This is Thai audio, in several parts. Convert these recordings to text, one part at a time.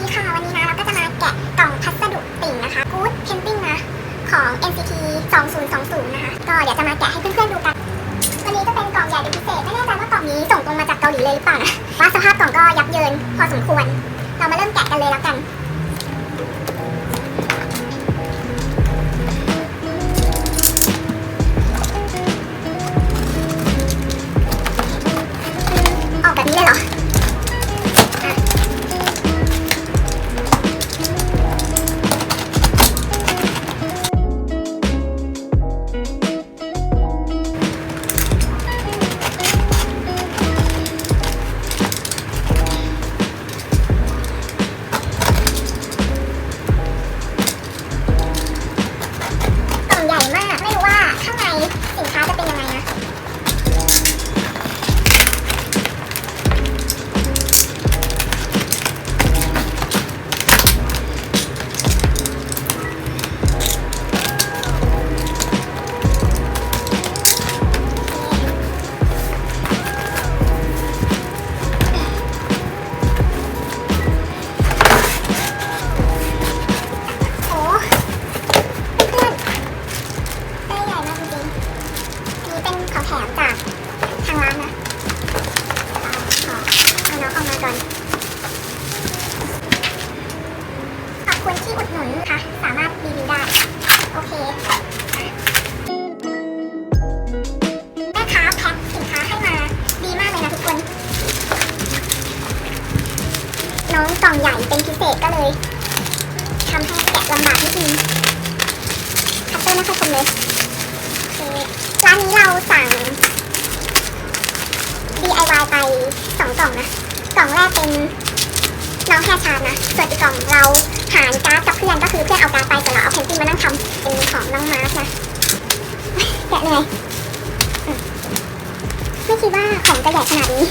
ดีค่ะ วันนี้นะเราก็จะมาแกะกล่องพัสดุติ่งนะคะ Good Painting นะ ของ NCT 2020 นะคะ ก็เดี๋ยวจะมาแกะให้เพื่อนๆดูกัน วันนี้จะเป็นกล่องใหญ่เป็นพิเศษ ไม่แน่ใจว่ากล่องนี้ส่งตรงมาจากเกาหลีเลยหรือเปล่านะว่าสภาพกล่องก็ยับเยินพอสมควร เรามาเริ่มแกะกันเลยแล้วกัน ดก็เลยทำให้แกะลำบากนิดนึงคัตเตอร์ไม่ค่อยคมเลยร้านนี้เราสั่ง DIY ไปสองกล่องนะ กล่องแรกเป็นน้องแค่ชานะ ส่วนอีกกล่องเราหารการ์ดกับเพื่อนก็คือเพื่อนเอาการ์ดไปแต่เราเอาเพนตี้มานั่งทำเป็นของน้องมาร์คนะแกะเหนื่อยไม่คิดว่าของจะใหญ่ขนาดนี้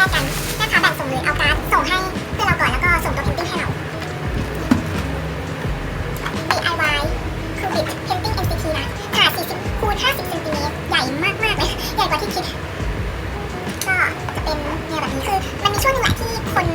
ยกกันแม่ค้าแบ่งสุ่มเลยเอาการ์ดส่งให้เพื่อนเราก่อนแล้วก็ส่งตัวเพนติ้งให้เรา DIY คือบิดเพนติ้ง MCT นะขนาด40คูณ50เซนติเมตรใหญ่มากมากเลย ใหญ่กว่าที่คิด ก็จะเป็นแนวแบบนี้คือมันมีช่วงหนึ่งแหละที่คน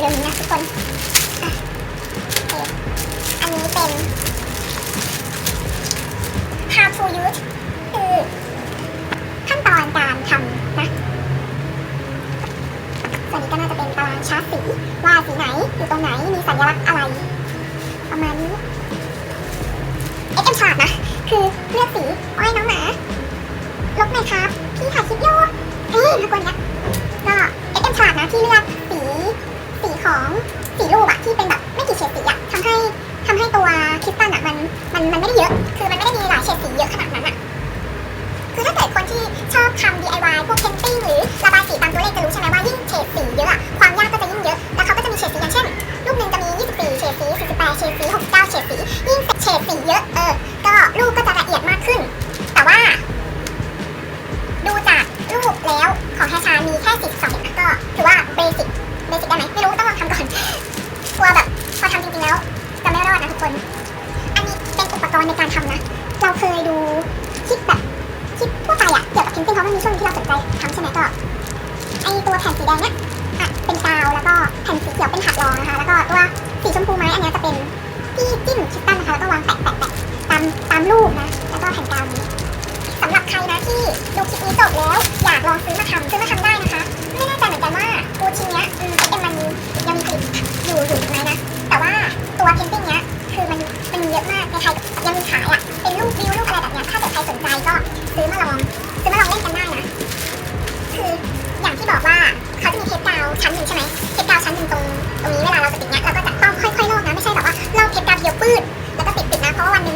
เร็วๆนี้นะทุกคนอันนี้เป็น how to use คือขั้นตอนการทำนะส่วนนี้ก็น่าจะเป็นตารางชาร์ตสี ว่าสีไหน อยู่ตรงไหน มีสัญลักษณ์อะไร ประมาณนี้ SM ชาร์ตนะ คือเลือกสีอ้อยน้องหมา ลบหน่อยครับ พี่ถ่ายคลิปอยู่เอ้ยทุกคนเนี่ยก็ SM ชาร์ตนะที่เลือกสี ของสีรูปอะที่เป็นแบบไม่กี่เฉดสีอะ แผ่นสีแดงเนี้ยอะเป็นกาว แล้วก็แผ่นสีเขียวเป็นถักรองนะคะ แล้วก็ตัวสีชมพูไม้อันเนี้ยจะเป็นที่จิ้มชิปตันนะคะ แล้วก็วางแปะแปะแปะตามตามรูปนะ แล้วก็แผ่นกาวนี้สำหรับใครนะที่ดูคลิปนี้จบแล้ว อยากลองซื้อมาทำซื้อมาทำได้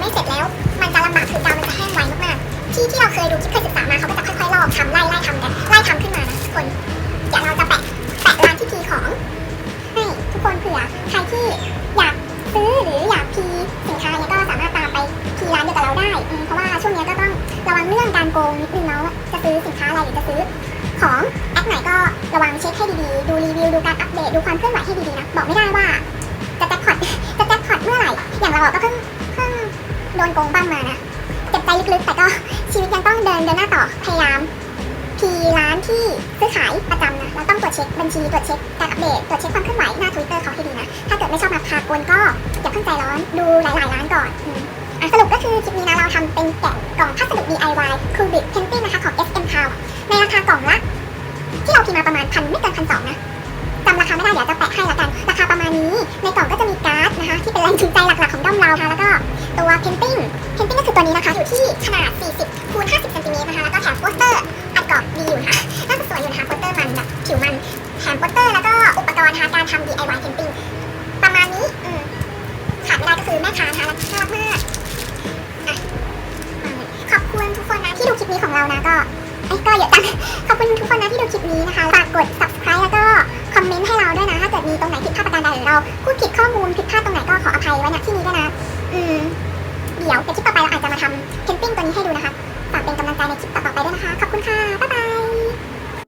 ไม่เสร็จแล้ว มันจะลำบากคือกาวมันจะแห้งไวมากๆที่ที่เราเคยดูที่เคยศึกษามาเขาก็จะค่อยๆลอกทำไล่ไล่ทำกันไล่ทำขึ้นมานะทุกคนเดี๋ยวเราจะแปะแปะร้านที่พีของให้ทุกคนเผื่อใครที่อยากซื้อหรืออยากพีสินค้าเนี่ยก็สามารถตามไปพีร้านเดียวกับเราได้ เพราะว่าช่วงนี้ก็ต้องระวังเรื่องการโกงนิดนึงเนาะจะซื้อสินค้าอะไรหรือจะซื้อของแอปไหนก็ระวังเช็คให้ดีๆ ดูรีวิวดูการอัปเดตดูความเคลื่อนไหวให้ดีๆนะ บอกไม่ได้ว่าจะแจ็คพอตจะแจ็คพอตเมื่อไหร่ อย่างเราก็เพิ่งเพิ่ง โดนโกงบ้างมานะเจ็บใจลึกๆ แต่ก็ชีวิตยังต้องเดินเดินหน้าต่อพยายามพีร้านที่ซื้อขายประจำนะเราต้องตรวจเช็คบัญชีตรวจเช็คการอัปเดตตรวจเช็คความเคลื่อนไหวหน้าทวิตเตอร์เขาให้ดีนะ ถ้าเกิดไม่ชอบมาพากลก็อย่าเพิ่งใจร้อนดูหลายๆร้านก่อนอะสรุปก็คือคลิปนี้นะเราทำเป็นแกะกล่องพัสดุ DIY Cubic Painting นะคะของ SM Town ในราคากล่องละที่เราพิมพ์มาประมาณพันไม่เกินพันสองนะจำราคาไม่ได้เดี๋ยวจะแปะให้ละกัน ราคาประมาณนี้ในกล่องก็จะมีการ์ดนะคะที่เป็นแรงจูงใจหลักๆของด้อมเราค่ะแล้วก็ ตัวเพนติ้งเพนติ้งก็คือตัวนี้นะคะ อยู่ที่ขนาด 40คูณ50เซนติเมตรนะคะ แล้วก็แถมโปสเตอร์อัดกรอบดีอยู่นะคะน่าจะสวยอยู่นะคะโปสเตอร์มันแบบผิวมัน แถมโปสเตอร์แล้วก็อุปกรณ์นะคะการทำ DIY เพนติ้งประมาณนี้อืมขาดไม่ได้ก็คือแม่ค้านะคะน่ารักมากขอบคุณทุกคนนะที่ดูคลิปนี้ของเรานะก็เอ้ก็เยอะจังขอบคุณทุกคนนะที่ดูคลิปนี้นะคะฝากกด subscribe แล้วก็คอมเมนต์ให้เราด้วยนะ ถ้าเกิดมีตรงไหนผิดพลาดประการใดหรือเราพูดผิดข้อมูลผิดพลาดตรงไหนก็ขออภัยไว้ณที่นี้ด้วยนะ อืมเดี๋ยวในคลิปต่อไปเราอาจจะมาทำแคมปิ้งตัวนี้ให้ดูนะคะ ฝากเป็นกำลังใจในคลิปต่อๆไปด้วยนะคะ ขอบคุณค่ะ บ๊ายบาย